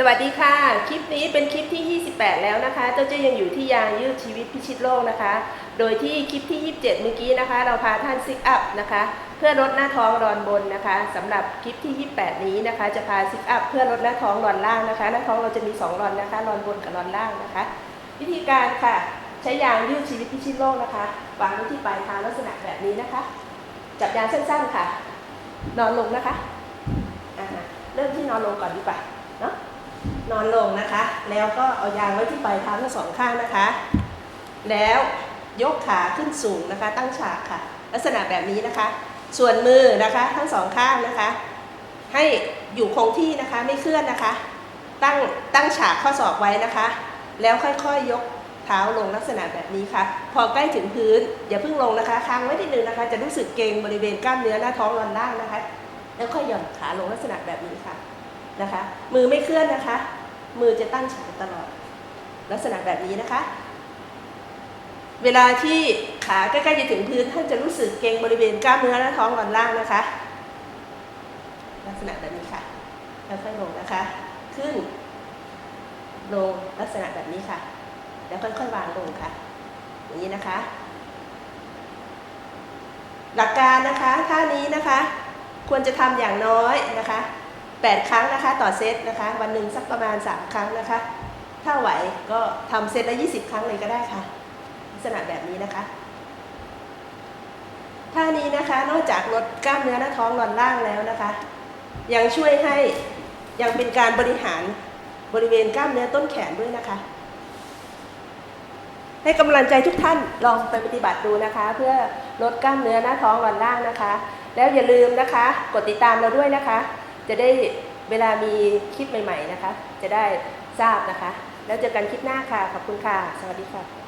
สวัสดีค่ะ คลิปนี้เป็นคลิปที่ 28 แล้วนะคะ เจ้าเจ้ยังอยู่ที่ยางยืดชีวิตพิชิตโลกนะคะ โดยที่คลิปที่ 27 เมื่อกี้นะคะ เราพาท่านซิกอัพนะคะ เพื่อลดหน้าท้องรอนบนนะคะสำหรับคลิปที่ 28 นี้นะคะ จะพาซิกอัพเพื่อลดหน้าท้องรอนล่างนะคะ หน้าท้องเราจะมี 2 รอนนะคะ รอนบนกับรอนล่างนะคะ วิธีการค่ะ ใช้ยางยืดชีวิตพิชิตโลกนะคะ วางไว้ที่ปลายเท้าลักษณะแบบนี้นะคะ จับยางสั้นๆค่ะ นอนลงนะคะ เริ่มที่นอนลงก่อนดีกว่า เนาะ นอนลงนะคะ แล้วก็เอายางไว้ที่ปลายเท้าทั้งสองข้างนะคะ แล้วยกขาขึ้นสูงนะคะ ตั้งฉากค่ะ ลักษณะแบบนี้นะคะ ส่วนมือนะคะทั้งสองข้างนะคะ ให้อยู่คงที่นะคะไม่เคลื่อนนะคะ ตั้งตั้งฉากข้อศอกไว้นะคะ แล้วค่อยๆยกเท้าลงลักษณะแบบนี้ค่ะ พอใกล้ถึงพื้นอย่าเพิ่งลงนะคะค้างไว้นิดนึงนะคะ จะรู้สึกเกร็งบริเวณกล้ามเนื้อหน้าท้องรอนล่างนะคะ แล้วค่อยหย่อนขาลงลักษณะแบบนี้ค่ะนะคะ มือไม่เคลื่อนนะคะ มือจะตั้งฉากตลอด ลักษณะแบบนี้นะคะ เวลาที่ขาใกล้ๆจะถึงพื้นท่านจะรู้สึกเกร็งบริเวณกล้ามเนื้อและท้องก่อนล่างนะคะ ลักษณะแบบนี้ค่ะแล้วค่อยลงนะคะ ขึ้น ลงลักษณะแบบนี้ค่ะ แล้วค่อยๆวางลงค่ะ อย่างนี้นะคะ หลักการนะคะท่านี้นะคะ ควรจะทำอย่างน้อยนะคะ 8 ครั้งนะคะต่อเซตนะคะ วันหนึ่งสักประมาณ 3 ครั้งนะคะ ถ้าไหวก็ทำเซตละ 20 ครั้งเลยก็ได้ค่ะ ลักษณะแบบนี้นะคะท่านี้นะคะนอกจากลดกล้ามเนื้อหน้าท้องรอนล่างแล้วนะคะ ยังช่วยให้ยังเป็นการบริหารบริเวณกล้ามเนื้อต้นแขนด้วยนะคะ ให้กำลังใจทุกท่านลองไปปฏิบัติดูนะคะ เพื่อลดกล้ามเนื้อหน้าท้องรอนล่างนะคะ แล้วอย่าลืมนะคะ กดติดตามเราด้วยนะคะ จะได้เวลามีคลิปใหม่ ๆนะคะ จะได้ทราบนะคะ แล้วเจอกันคลิปหน้าค่ะ ขอบคุณค่ะ สวัสดีค่ะ